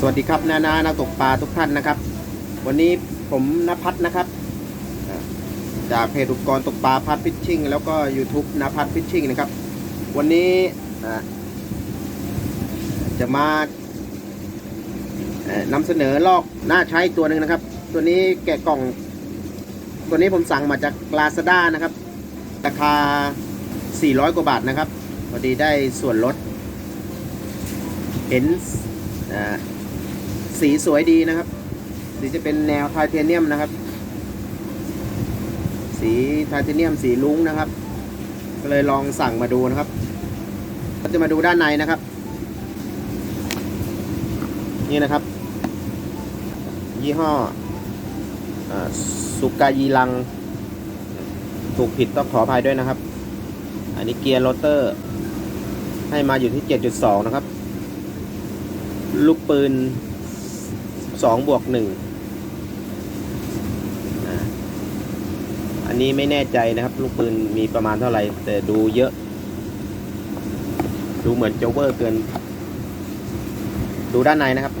สวัสดีครับนานานักตกปลาทุกท่านนะครับ วันนี้ผมนภัทรนะครับ จากเพจอุปกรณ์ตกปลาพัดฟิชชิ่งแล้วก็ YouTube นภัทรฟิชชิ่งนะครับ วันนี้จะมานำเสนอลอกหน่าใช้ตัวหนึ่งนะครับ ตัวนี้แกะกล่อง ตัวนี้ผมสั่งมาจากลาซาด้านะครับ ราคา 400 กว่าบาทนะครับพอดีได้ส่วนลดเห็นอ่า สีสวยดีนะครับ สีจะเป็นแนวไทเทเนียมนะครับ สีไทเทเนียมสีลุ้งนะครับ ก็เลยลองสั่งมาดูนะครับก็จะมาดูด้านในนะครับ นี่นะครับ ยี่ห้อสุกายีลัง ถูกผิดต้องขออภัยด้วยนะครับ อันนี้เกียร์โรเตอร์ ให้มาอยู่ที่ 7.2 นะครับ ลูกปืน 2บวก1อ่าอันนี้ไม่แน่ใจนะครับ ลูกปืนมีประมาณเท่าไหร่ แต่ดูเยอะ ดูเหมือนโจเวอร์เกิน ดูด้านในนะครับ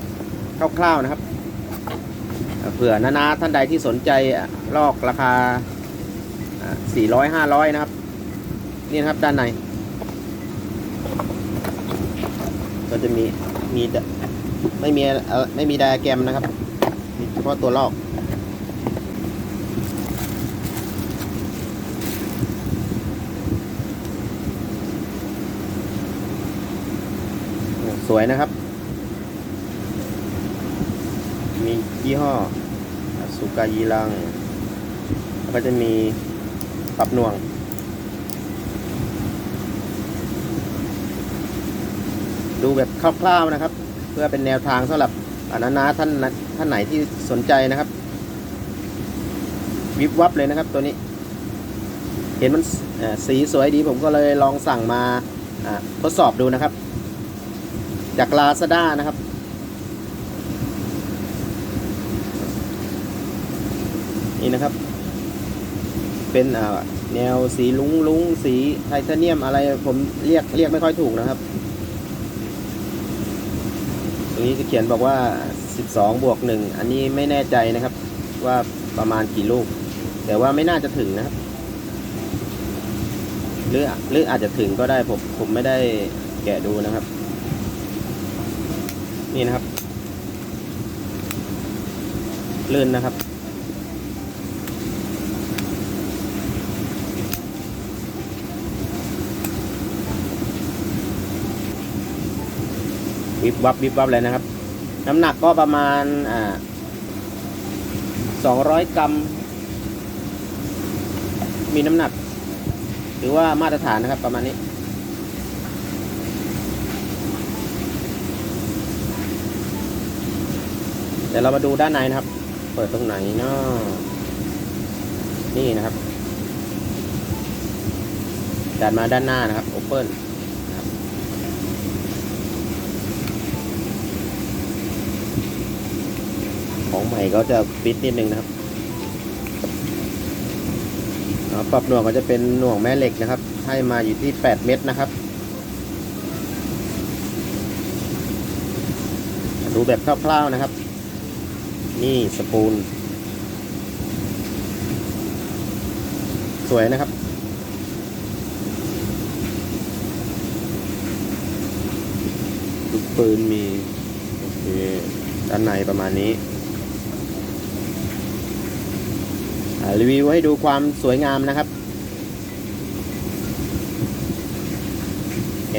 คร่าวๆนะครับเผื่อนานาท่านใดที่สนใจลอกราคาสี่ร้อยห้าร้อยนะครับ นี่นะครับด้านใน ก็จะมีมีด ไม่มีไม่มีไดอะแกรมนะครับมีเฉพาะตัวลอกสวยนะครับ มียี่ห้อสุกายีรัง แล้วก็จะมีปรับหน่วง ดูแบบคร่าวๆนะครับ พื่อเป็นแนวทางสำหรับอนานาท่านท่านไหนที่สนใจนะครับ วิบวับเลยนะครับตัวนี้ เห็นมันสีสวยดีผมก็เลยลองสั่งมาทดสอบดูนะครับ จากลาซาด้านะครับนี่นะครับ เป็นแนวสีลุงลุงสีไทเทเนียมอะไรผมเรียกเรียกไม่ค่อยถูกนะครับ รงนี้จะเขียนบอกว่า 12 บวก 1 อันนี้ไม่แน่ใจนะครับ ว่าประมาณกี่ลูก แต่ว่าไม่น่าจะถึงนะครับ หรือหรืออาจจะถึงก็ได้ผมผมไม่ได้แกะดูนะครับ นี่นะครับ ลื่นนะครับ วิบวับวิบวับเลยนะครับ น้ำหนักก็ประมาณอ่าสองร้อยกรัม มีน้ำหนัก หรือว่ามาตรฐานนะครับประมาณนี้เดี๋ยวเรามาดูด้านในนะครับ เปิดตรงไหนเนาะนี่นะครับดันมาด้านหน้านะครับโอเปิล ของใหม่ก็จะปิดนิดนึงนะครับปรับหน่วงก็จะเป็นหน่วงแม่เหล็กนะครับ ให้มาอยู่ที่ 8 เมตรนะครับดูแบบคร่าวๆนะครับ นี่สปูล สวยนะครับ ลูกปืนมี โอเค ด้านในประมาณนี้อ่า รีวิวให้ดูความสวยงามนะครับ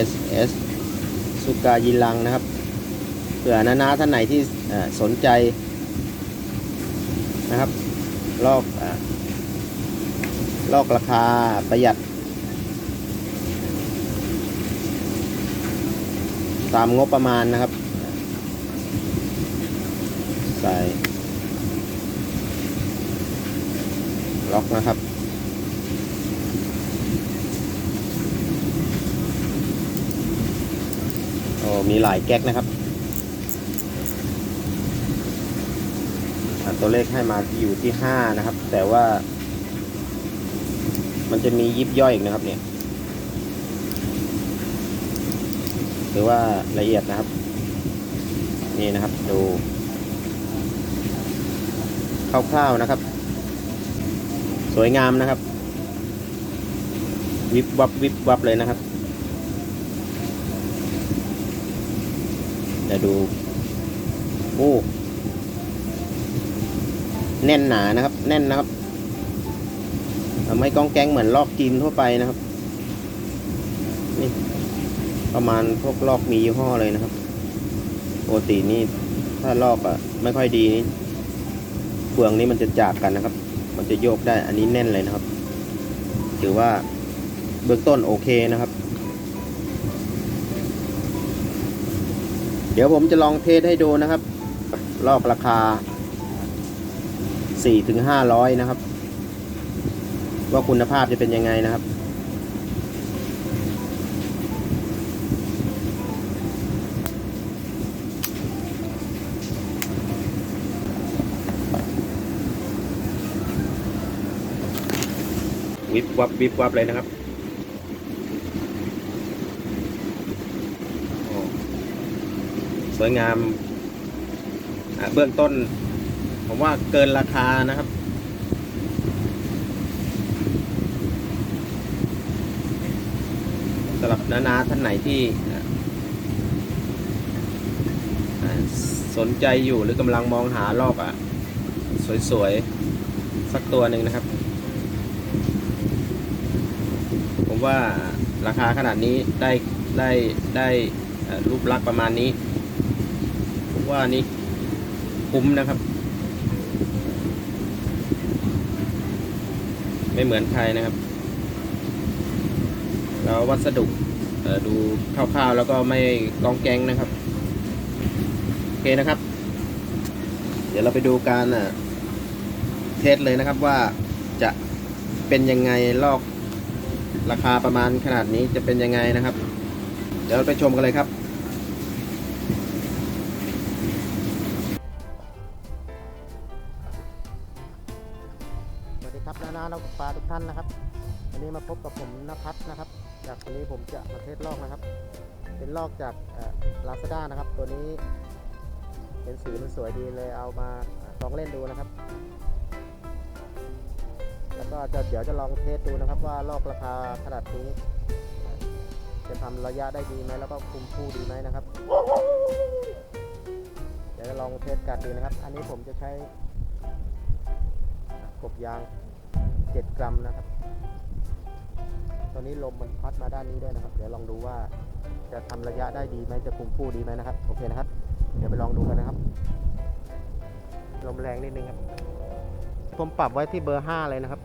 SS สุกายิลังนะครับเผื่อนานาท่านไหนที่สนใจนะครับลอกอลอกราคาประหยัด ตามงบประมาณนะครับ ใส่ อกนะครับ โอ้มีหลายแก๊กนะครับตัวเลขให้มาอยู่ที่ห้านะครับ แต่ว่า มันจะมียิบย่อยอีกนะครับ เนี่ยถือว่าละเอียดนะครับ นี่นะครับดูคร่าวๆนะครับ สวยงามนะครับ วิบวับวิบวับเลยนะครับเดี๋ยวดูโอ้แน่นหนานะครับ แน่นนะครับไม่กองแกงเหมือนลอกจีมทั่วไปนะครับ นี่ประมาณพวกลอกมียี่ห้อเลยนะครับปกตินี่ถ้าลอกอะไม่ค่อยดีนี่เฟืองนี้มันจะจากกันนะครับ มันจะโยกได้อันนี้แน่นเลยนะครับ ถือว่าเบื้องต้นโอเคนะครับ เดี๋ยวผมจะลองเทสให้ดูนะครับ ลอกราคา4-500นะครับ ว่าคุณภาพจะเป็นยังไงนะครับ วิบวับวิบวับเลยนะครับสวยงามเบื้องต้น ผมว่าเกินราคานะครับ สำหรับนานาท่านไหนที่สนใจอยู่หรือกำลังมองหาลอกอะ สวยๆ สักตัวหนึ่งนะครับ ว่าราคาขนาดนี้ได้ได้ได้รูปลักษณ์ประมาณนี้ผมว่านี่คุ้มนะครับ ไม่เหมือนใครนะครับ แล้ววัสดุดูคร่าวๆแล้วก็ไม่กองแกงนะครับโอเคนะครับ เดี๋ยวเราไปดูการเทสเลยนะครับว่าจะเป็นยังไงลอก ราคาประมาณขนาดนี้จะเป็นยังไงนะครับ เดี๋ยวไปชมกันเลยครับสวัสดีครับนานานักปลาทุกท่านนะครับวันนี้มาพบกับผมนภัทรนะครับ จากวันนี้ผมจะมาเทสลอกนะครับ เป็นลอกจากลาซาด้านะครับ ตัวนี้เห็นสีมันสวยดีเลยเอามาลองเล่นดูนะครับ แล้วก็จะเดี๋ยวจะลองเทสดูนะครับว่าลอกราคาขนาดนี้ จะทำระยะได้ดีไหมแล้วก็คุมคู่ดีไหมนะครับ เดี๋ยวจะลองเทสกัดดูนะครับ อันนี้ผมจะใช้กบยาง 7 กรัมนะครับ ตอนนี้ลมมันพัดมาด้านนี้ด้วยนะครับ เดี๋ยวลองดูว่าจะทำระยะได้ดีไหมจะคุมคู่ดีไหมนะครับ โอเคนะครับ เดี๋ยวไปลองดูกันนะครับ ลมแรงนิดนึงครับ ผมปรับไว้ที่เบอร์ 5 เลยนะครับ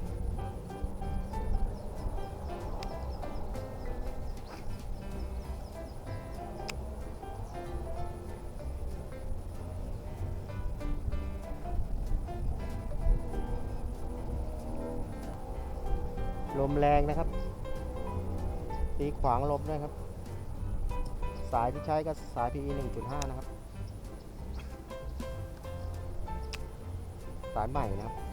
ลมแรงนะครับ ตีขวางลมด้วยครับ สายที่ใช้ก็สาย PE 1.5 นะครับสายใหม่นะครับ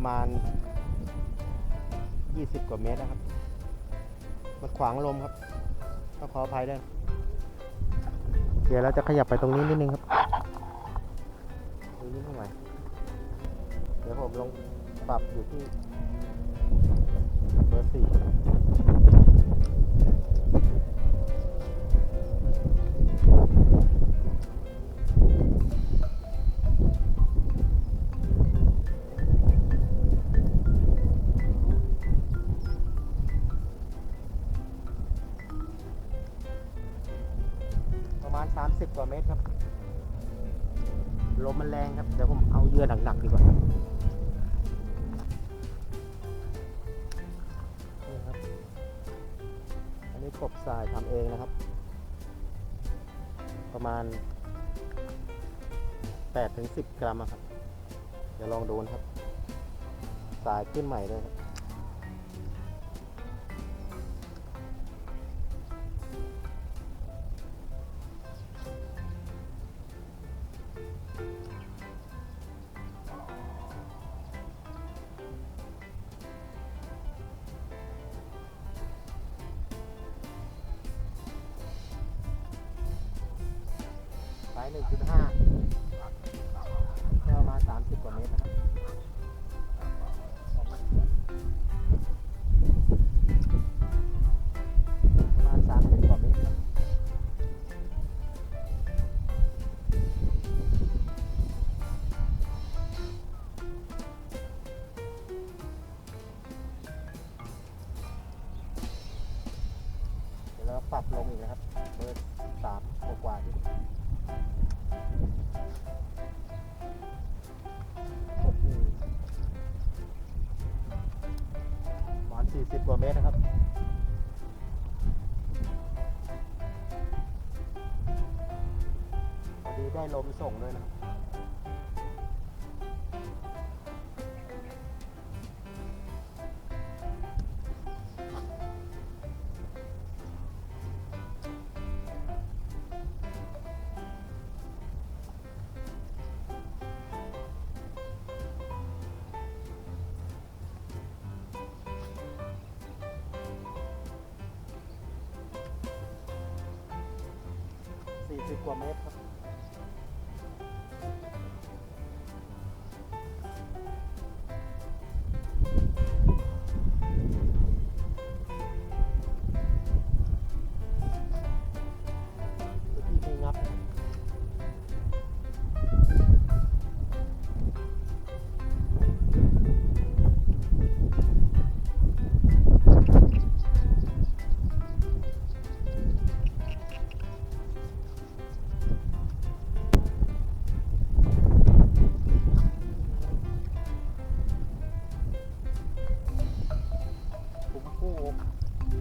ประมาณ 20 กว่าเมตรนะครับ มันขวางลมครับก็ขออภัยด้วยเดี๋ยวเราจะขยับไปตรงนี้นิดนึงครับตรงนี้ไม่ไหวเดี๋ยวผมลงปรับอยู่ที่เบอร์สี่ นี่กบทรายทำเองนะครับ ประมาณ8ถึง10 กรัมครับ เดี๋ยวลองดูนะครับ สายขึ้นใหม่เลยครับ ครับพอดีได้ลมส่งด้วยนะ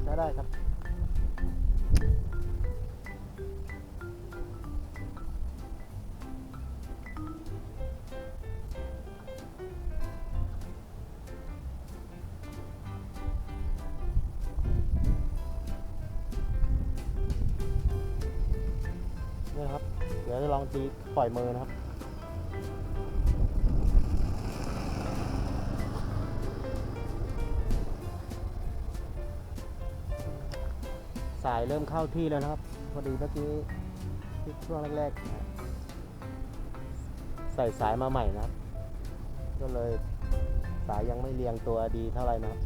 ช้ได้ครับนี่นะครับ เดี๋ยวจะลองตีปล่อยมือนะครับ เริ่มเข้าที่แล้วนะครับ พอดีเมื่อกี้ที่ช่วงแรกๆใส่สายมาใหม่นะครับ ก็เลยสายยังไม่เรียงตัวดีเท่าไหร่นะครับ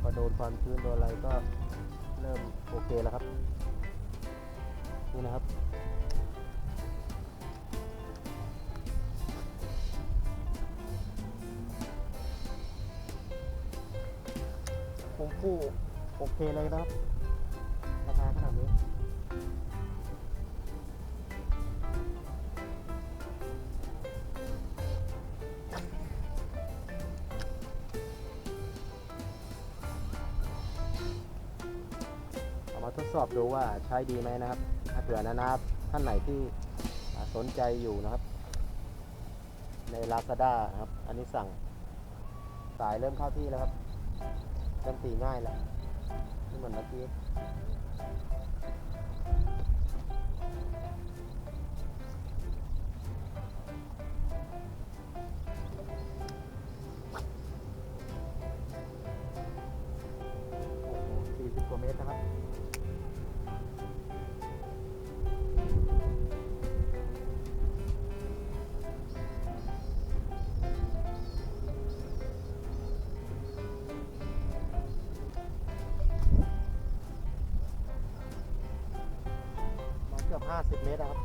พอโดนความชื้นโดนอะไรก็เริ่มโอเคแล้วครับนี่นะครับผมคู่โอเคเลยนะครับ มาทดสอบดูว่าใช้ดีไหมนะครับ ถ้าเผื่อนะนะครับท่านไหนที่สนใจอยู่นะครับ ใน Lazada นะครับ อันนี้สั่งสายเริ่มเข้าที่แล้วครับเริ่มตีง่ายแล้วไม่เหมือนเมื่อกี้ 50 เมตรครับ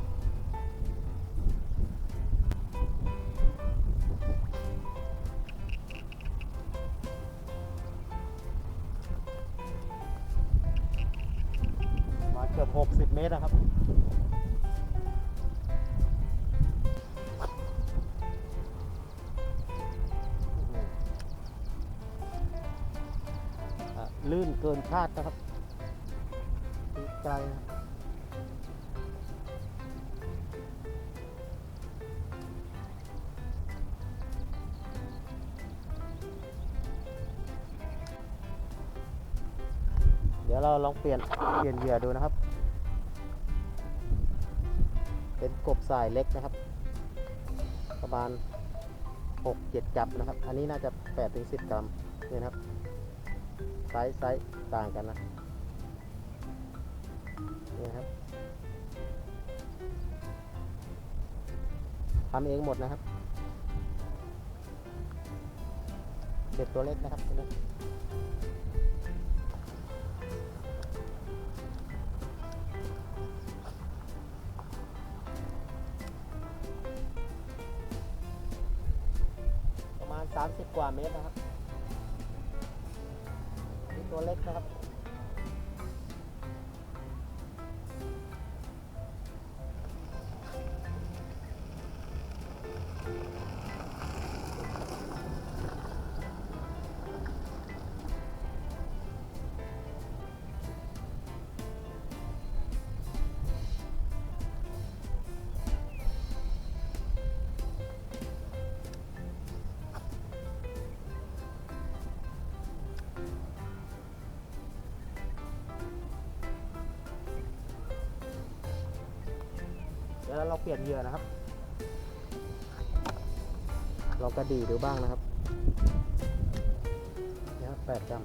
มาเกือบ 60 เมตรนะครับลื่นเกินคาดนะครับดีใจนะ เปลี่ยนเปลี่ยนเหยื่อดูนะครับ เป็นกบสายเล็กนะครับ ประมาณ6-7จับนะครับ อันนี้น่าจะ8ถึง10 กรัมนี่นะครับไซส์ไซส์ต่างกันนะนี่นะครับทำเองหมดนะครับเด็ดตัวเล็กนะครับ ตัวนี้ประมาณ30 กว่าเมตรนะครับนี่ตัวเล็กนะครับ ดี๋ยวเราเปลี่ยนเหยื่อนะครับ เรากระดีดูบ้างนะครับเนี่ยแปดกรัม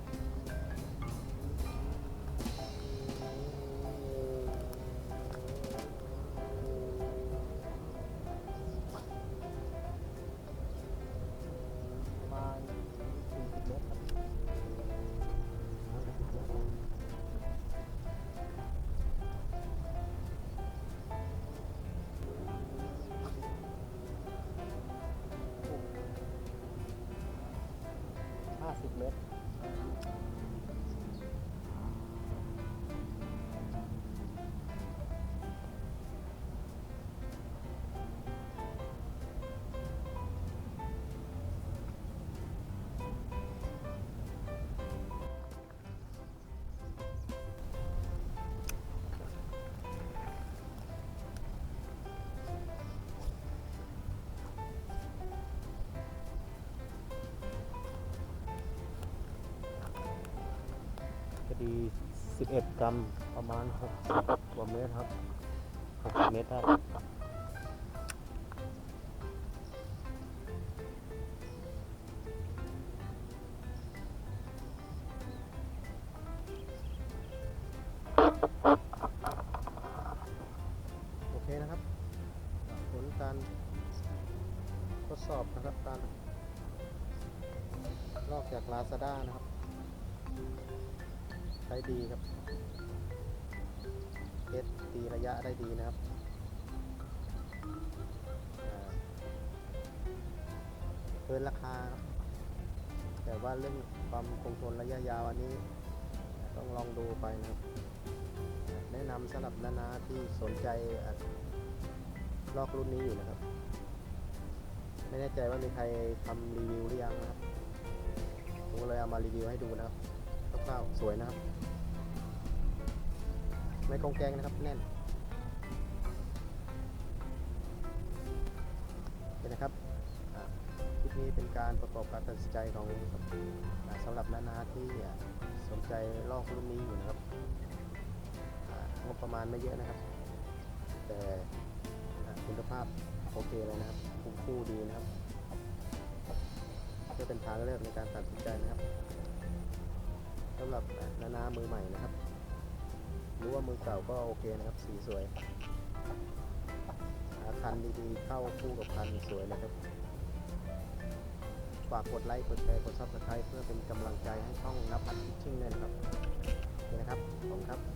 ดี 11 กรัมประมาณ6กว่าเมตรครับ6เมตรได้โอเคนะครับ ผลการทดสอบนะครับการลอกจาก Lazada นะครับ ช้ดีครับเทสตีระยะได้ดีนะครับเกินราคา แต่ว่าเรื่องความคงทนระยะยาวอันนี้ ต้องลองดูไปนะครับ แนะนำสำหรับนานาที่สนใจลอกรุ่นนี้อยู่นะครับ ไม่แน่ใจว่ามีใครทำรีวิวหรือยังนะครับ ผมก็เลยเอามารีวิวให้ดูนะครับ คร่าวสวยนะครับ ไม่กองแกงนะครับแน่นเห็นนะครับคลิปนี้เป็นการประกอบการตัดสินใจของอ่าสำหรับนานาที่สนใจลอกรุ่นนี้อยู่นะครับงบประมาณไม่เยอะนะครับ แต่คุณภาพโอเคเลยนะครับคุ้มคู่ดีนะครับเพื่อเป็นทางเลือกในการตัดสินใจนะครับ สำหรับนานามือใหม่นะครับ หรือว่ามือเก่าก็โอเคนะครับ สีสวยคันดีๆ เข้าคู่กับคันสวยนะครับ ฝากกดไลค์ กดแชร์ กดซับสไครต์เพื่อเป็นกำลังใจให้ช่องนับพัดชิ่งเลยนะครับโอเคนะครับ ขอบคุณครับ